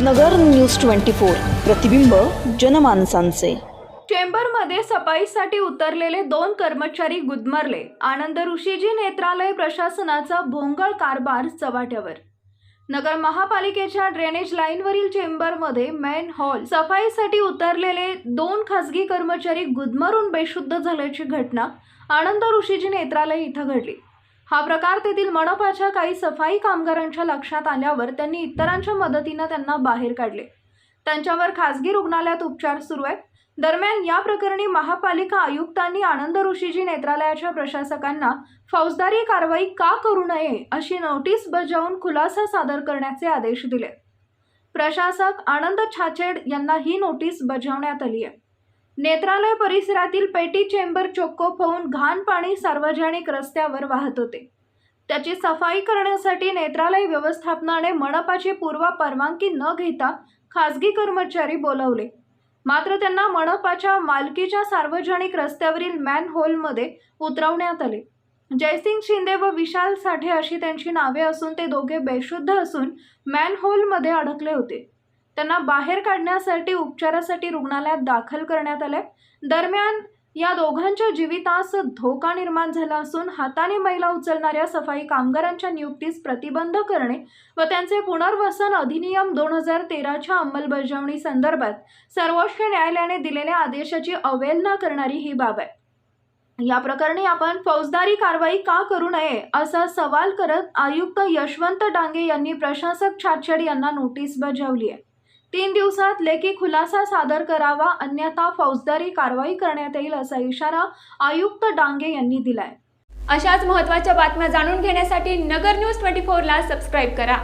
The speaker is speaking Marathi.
नगर न्यूज ट्वेंटी फोर. प्रतिबिंब जनमानसांचे. चेंबरमध्ये सफाईसाठी उतरलेले दोन कर्मचारी गुदमरले. आनंद ऋषीजी नेत्रालय प्रशासनाचा भोंगळ कारभार चव्हाट्यावर. नगर महापालिकेच्या ड्रेनेज लाईनवरील चेंबरमध्ये मेन हॉल सफाईसाठी उतरलेले दोन खासगी कर्मचारी गुदमरून बेशुद्ध झाल्याची घटना आनंद ऋषीजी नेत्रालय इथं घडली. हा प्रकार तेथील मनपाच्या काही सफाई कामगारांच्या लक्षात आल्यावर त्यांनी इतरांच्या मदतीनं त्यांना बाहेर काढले. त्यांच्यावर खासगी रुग्णालयात उपचार सुरू आहेत. दरम्यान या प्रकरणी महापालिका आयुक्तांनी आनंद ऋषीजी नेत्रालयाच्या प्रशासकांना फौजदारी कारवाई का करू नये अशी नोटीस बजावून खुलासा सादर करण्याचे आदेश दिले. प्रशासक आनंद छाचेड यांना ही नोटीस बजावण्यात आली आहे. नेत्रालय परिसरातील पेटी चेंबर चोक्को होऊन घाण पाणी सार्वजनिक रस्त्यावर वाहत होते. त्याची सफाई करण्यासाठी नेत्रालय व्यवस्थापनाने मनपाची पूर्व परवानगी न घेता खासगी कर्मचारी बोलावले. मात्र त्यांना मनपाच्या मालकीच्या सार्वजनिक रस्त्यावरील मॅन होलमध्ये उतरवण्यात आले. जयसिंग शिंदे व विशाल साठे अशी त्यांची नावे असून ते दोघे बेशुद्ध असून मॅन होलमध्ये अडकले होते. त्यांना बाहेर काढण्यासाठी उपचारासाठी रुग्णालयात दाखल करण्यात आले दरम्यान या दोघांच्या जीवितास धोका निर्माण झाला असून हाताने महिला उचलणाऱ्या सफाई कामगारांच्या नियुक्तीस प्रतिबंध करणे व त्यांचे पुनर्वसन अधिनियम दोन हजार तेराच्या अंमलबजावणी संदर्भात सर्वोच्च न्यायालयाने दिलेल्या आदेशाची अवहेलना करणारी ही बाब आहे. या प्रकरणी आपण फौजदारी कारवाई का करू नये असा सवाल करत आयुक्त यशवंत डांगे यांनी प्रशासक छाछेड यांना नोटीस बजावली आहे. तीन दिवसात लेखी खुलासा सादर करावा अन्यथा फौजदारी कारवाई करण्यात येईल असा इशारा आयुक्त डांगे यांनी दिलाय. अशाच महत्त्वाच्या बातम्या जाणून घेण्यासाठी नगर न्यूज ट्वेंटी फोरला सबस्क्राईब करा.